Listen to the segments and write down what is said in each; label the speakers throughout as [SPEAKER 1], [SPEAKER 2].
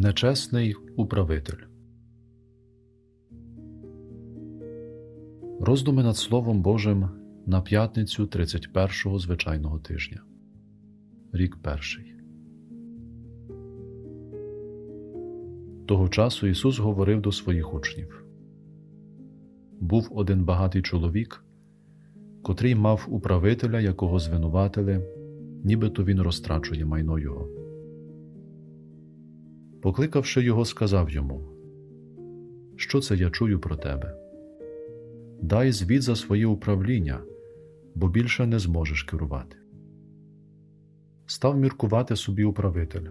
[SPEAKER 1] Нечесний управитель. Роздуми над Словом Божим на п'ятницю 31-го звичайного тижня. Рік перший. Того часу Ісус говорив до своїх учнів. Був один багатий чоловік, котрий мав управителя, якого звинуватили, нібито він розтрачує майно його. Покликавши його, сказав йому: Що це я чую про тебе? Дай звіт за своє управління, бо більше не зможеш керувати. Став міркувати собі управитель.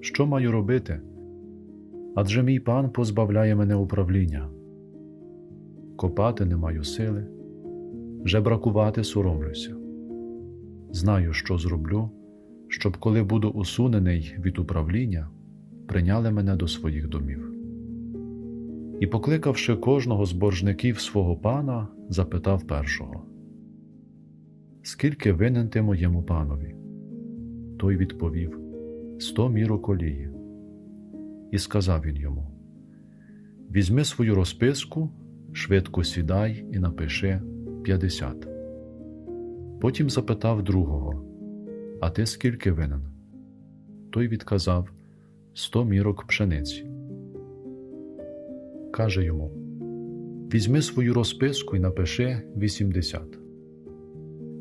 [SPEAKER 1] Що маю робити? Адже мій пан позбавляє мене управління. Копати не маю сили, жебракувати соромлюся. Знаю, що зроблю, щоб коли буду усунений від управління, прийняли мене до своїх домів. І, покликавши кожного з боржників свого пана, запитав першого: Скільки винен ти моєму панові? Той відповів: Сто мірок олії. І сказав він йому: Візьми свою розписку, швидко сідай і напиши п'ятдесят. Потім запитав другого: А ти скільки винен? Той відказав сто мірок пшениці. Каже йому: Візьми свою розписку і напиши вісімдесят.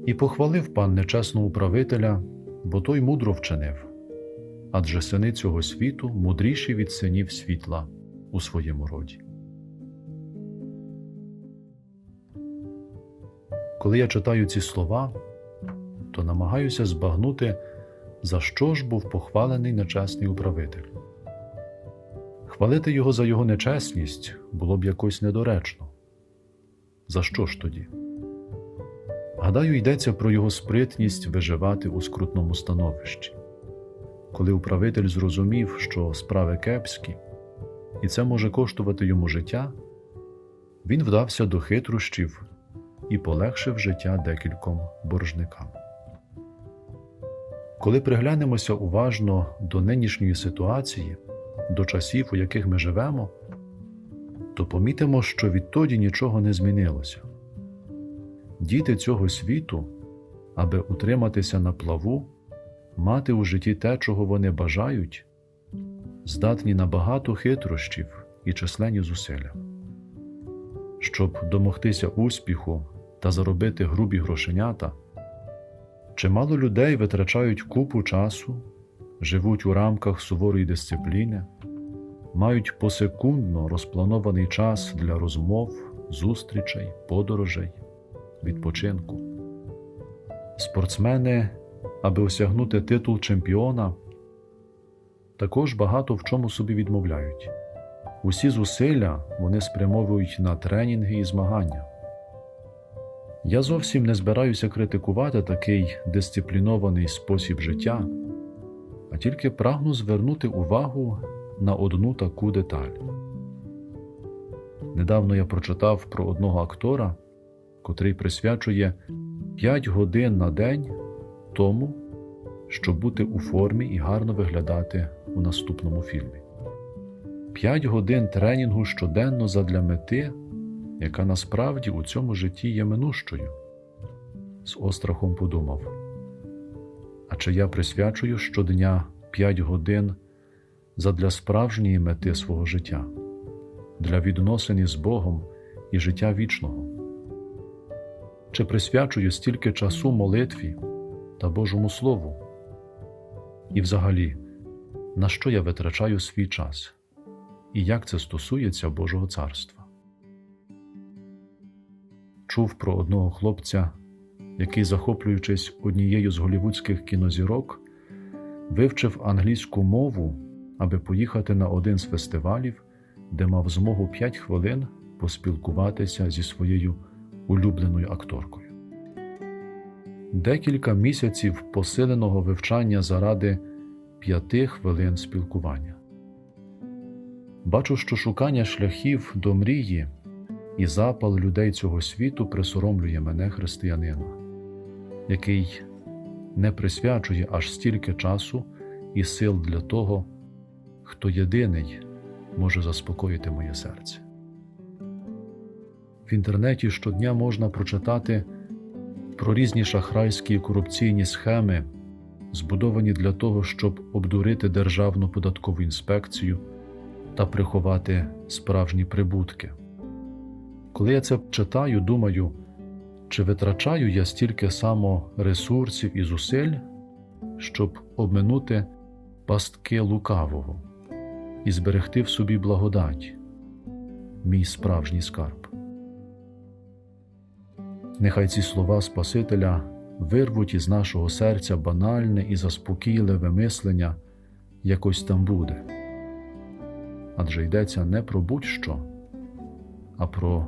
[SPEAKER 1] І похвалив пан нечесного управителя, бо той мудро вчинив адже сини цього світу мудріші від синів світла у своєму роді. Коли я читаю ці слова, то намагаюся збагнути, за що ж був похвалений нечесний управитель. Хвалити його за його нечесність було б якось недоречно. За що ж тоді? Гадаю, йдеться про його спритність виживати у скрутному становищі. Коли управитель зрозумів, що справи кепські, і це може коштувати йому життя, він вдався до хитрощів і полегшив життя декільком боржникам. Коли приглянемося уважно до нинішньої ситуації, до часів, у яких ми живемо, то помітимо, що відтоді нічого не змінилося. Діти цього світу, аби утриматися на плаву, мати у житті те, чого вони бажають, здатні на багато хитрощів і численні зусилля. Щоб домогтися успіху та заробити грубі грошенята, чимало людей витрачають купу часу, живуть у рамках суворої дисципліни, мають посекундно розпланований час для розмов, зустрічей, подорожей, відпочинку. Спортсмени, аби осягнути титул чемпіона, також багато в чому собі відмовляють. Усі зусилля вони спрямовують на тренінги і змагання. Я зовсім не збираюся критикувати такий дисциплінований спосіб життя, а тільки прагну звернути увагу на одну таку деталь. Недавно я прочитав про одного актора, котрий присвячує 5 годин на день тому, щоб бути у формі і гарно виглядати у наступному фільмі. 5 годин тренінгу щоденно задля мети, яка насправді у цьому житті є минущою. З острахом подумав: а чи я присвячую щодня 5 годин задля справжньої мети свого життя, для відносин із Богом і життя вічного? Чи присвячую стільки часу молитві та Божому Слову? І взагалі, на що я витрачаю свій час? І як це стосується Божого царства? Чув про одного хлопця, який, захоплюючись однією з голівудських кінозірок, вивчив англійську мову, аби поїхати на один з фестивалів, де мав змогу 5 хвилин поспілкуватися зі своєю улюбленою акторкою. Декілька місяців посиленого вивчання заради п'яти хвилин спілкування. Бачу, що шукання шляхів до мрії і запал людей цього світу присоромлює мене християнина, який не присвячує аж стільки часу і сил для того, хто єдиний може заспокоїти моє серце. В інтернеті щодня можна прочитати про різні шахрайські корупційні схеми, збудовані для того, щоб обдурити Державну податкову інспекцію та приховати справжні прибутки. Коли я це читаю, думаю, чи витрачаю я стільки само ресурсів і зусиль, щоб обминути пастки лукавого і зберегти в собі благодать, мій справжній скарб. Нехай ці слова Спасителя вирвуть із нашого серця банальне і заспокійливе мислення якось там буде. Адже йдеться не про будь-що, а про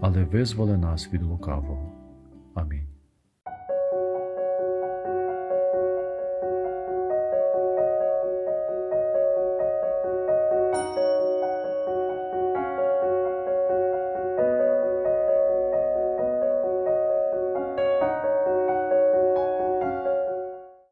[SPEAKER 1] але визволи нас від лукавого.